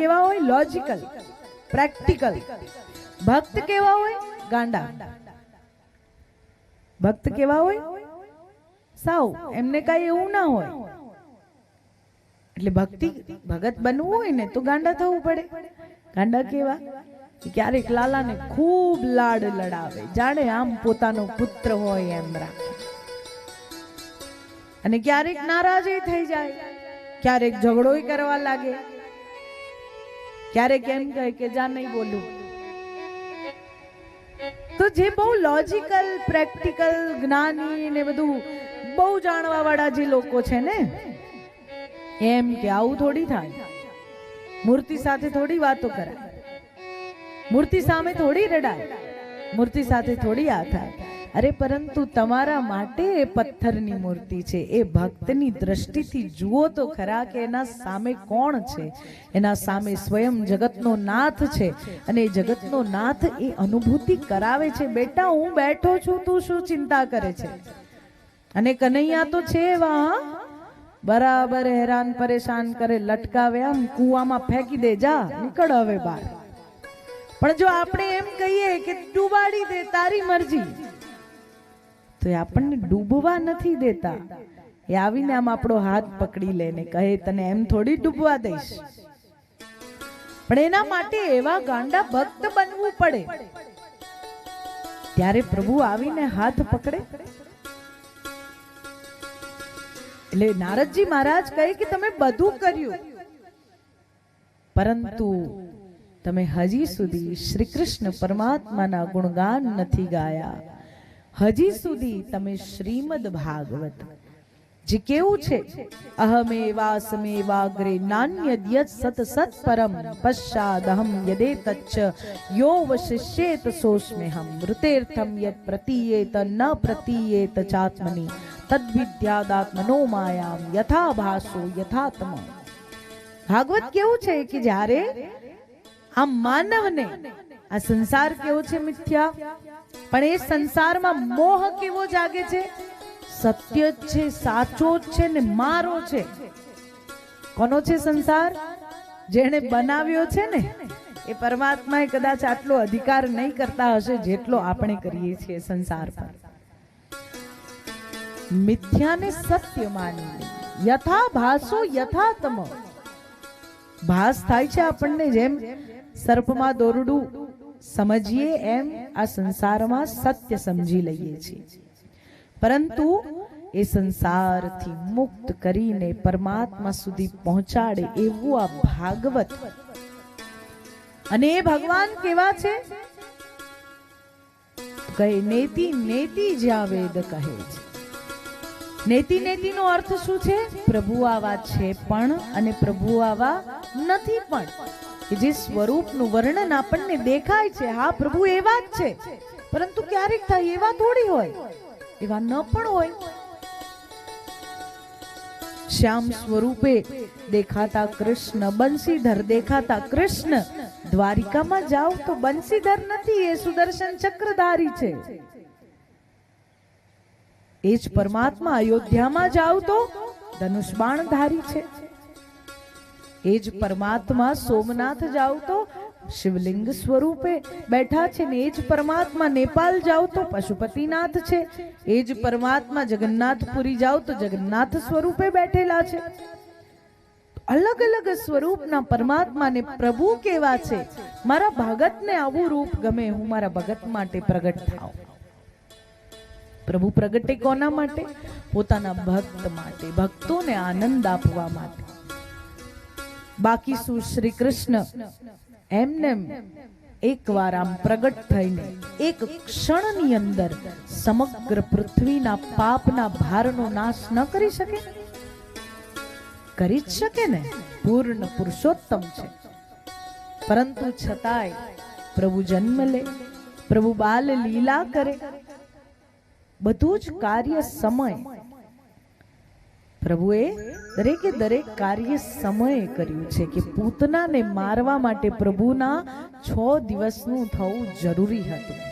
કેવા હોય? Logical practical ભક્ત કેવા હોય? ગાંડા. ભક્ત કેવા હોય? સાવ. એમને કઈ એવું ના હોય. એટલે ભક્તિ, ભગત બનવું હોય ને તો ગાંડા થવું પડે. ગાંડા કેવા? ક્યારેક લાલાને ખૂબ લાડ લડાવે. જાણે આમ પોતાનો પુત્ર હોય એમ રાખે. અને ક્યારેક નારાજ થઈ જાય. ક્યારેક ઝઘડો કરવા લાગે. ક્યારેક એમ કહે કે જા નહીં બોલું. તો જે બહુ લોજિકલ પ્રેક્ટિકલ જ્ઞાની ને બધું બહુ જાણવા વાળા જે લોકો છે ને, એમ કે આવું થોડી થાય. મૂર્તિ સાથે થોડી વાતો કરાય. મૂર્તિ સામે થોડી રડાય. મૂર્તિ સાથે થોડી આ થાય. અરે પરંતુ તમારા માટે એ પથ્થરની મૂર્તિ છે. એ ભક્તની દ્રષ્ટિથી જુઓ તો ખરા કે એના સામે કોણ છે? એના સામે સ્વયં જગતનો નાથ છે અને જગતનો નાથ એ અનુભૂતિ કરાવે છે. બેટા, હું બેઠો છું, તું શું ચિંતા કરે છે? અને કનૈયા તો છે એવા બરાબર, હેરાન, પરેશાન કરે, લટકાવે આમ, કૂવામાં ફેંકી દે, જા, નીકળ હવે બહાર. પણ જો આપણે એમ કહીએ કે ડૂબાડી દે તારી મરજી તો એ આપણને ડૂબવા નથી દેતા. એ આવીને આમ આપણો હાથ પકડી લે ને કહે, તને એમ થોડી ડૂબવા દઈશ. પણ એના માટે એવા ગાંડા ભક્ત બનવું પડે. ત્યારે પ્રભુ આવીને હાથ પકડે. એટલે નારદજી મહારાજ કહે કે, તમે બધું કર્યું. પરંતુ તમે હજી સુધી શ્રી કૃષ્ણ પરમાત્માના ગુણગાન નથી ગાયા. હજી સુધી તમે શ્રીમદ ભાગવત. જે કેવું છે? અહમેવાસમેવાગ્રે નાન્યદ્યત સત સત પરમ પશ્ચાદહમ યદે તચ્ચ યો વશિષ્યેત સોસ્મ્યહમ મૃતેર્થમ યત પ્રતીયેત ન પ્રતીયેત ચાત્મની તદ્વિદ્યાદાત્મનો માયામ યથા ભાસો યથાત્મ. ભાગવત કેવું છે કે જ્યારે આ માનવને આ સંસાર કેવો છે મિથ્યા? પણ એ સંસારમાં મોહ કેવો જાગે છે? સત્ય જ છે, સાચો જ છે ને મારો છે? કોનો છે સંસાર? જેણે બનાવ્યો છે ને? એ પરમાત્માએ કદાચ આટલો અધિકાર નહીં કરતા હશે જેટલો આપણે કરીએ છીએ સંસાર પર. મિથ્યાને સત્ય માની લે. યથા ભાસો, યથા ભાસ થાય છે આપણને જેમ. સર્પમાં દોરડું સમજીએ એમ આ સંસારમાં સત્ય સમજી લઈએ છીએ. પરંતુ એ સંસારથી મુક્ત કરીને પરમાત્મા સુધી પહોંચાડે એવું આ ભાગવત. અને એ ભગવાન કેવા છે? કહે, નેતિ નેતિ જ્યાં વેદ કહે છે. નેતિ, નેતિનો અર્થ શું છે? પ્રભુ આવા છે પણ અને પ્રભુ આવા નથી પણ. જે સ્વરૂપનું વર્ણન આપણને દેખાય છે, હા, પ્રભુ એવા જ છે. પરંતુ ક્યારેક થાય એવા થોડી હોય એવા ન પણ હોય. શ્યામ સ્વરૂપે દેખાતા કૃષ્ણ બંસીધર દેખાતા કૃષ્ણ, દ્વારિકામાં જાઓ તો બંસીધર નથી, એ સુદર્શન ચક્રધારી છે. એ જ પરમાત્મા અયોધ્યામાં જાવ તો ધનુષ બાણધારી છે. એ જ પરમાત્મા સોમનાથ જાવ તો શિવલિંગ સ્વરૂપે બેઠા છે ને એ જ પરમાત્મા નેપાલ જાવ તો પશુપતિનાથ છે. એ જ પરમાત્મા જગન્નાથપુરી જાવ તો જગન્નાથ સ્વરૂપે બેઠેલા છે. અલગ અલગ સ્વરૂપના પરમાત્માને પ્રભુ કેવા છે? મારા ભગતને આવું રૂપ ગમે, હું મારા ભગત માટે પ્રગટ થાઉં. પ્રભુ પ્રગટે કોના માટે? પોતાના ભક્ત માટે, ભક્તોને આનંદ આપવા માટે. બાકી શું શ્રી કૃષ્ણ? એમનેમ એકવાર આમ પ્રગટ થઈને, એક ક્ષણની અંદર સમગ્ર પૃથ્વીના પાપના ભારનો નાશ ન કરી શકે? કરી જ શકે ને? પૂર્ણ પુરુષોત્તમ છે. પરંતુ છતાંય પ્રભુ જન્મ લે, પ્રભુ બાલ લીલા કરે. બધું જ કાર્ય સમય પ્રભુએ દરેકે દરેક કાર્ય સમયે કર્યું છે કે પૂતનાને મારવા માટે પ્રભુના છ દિવસનું થવું જરૂરી હતું.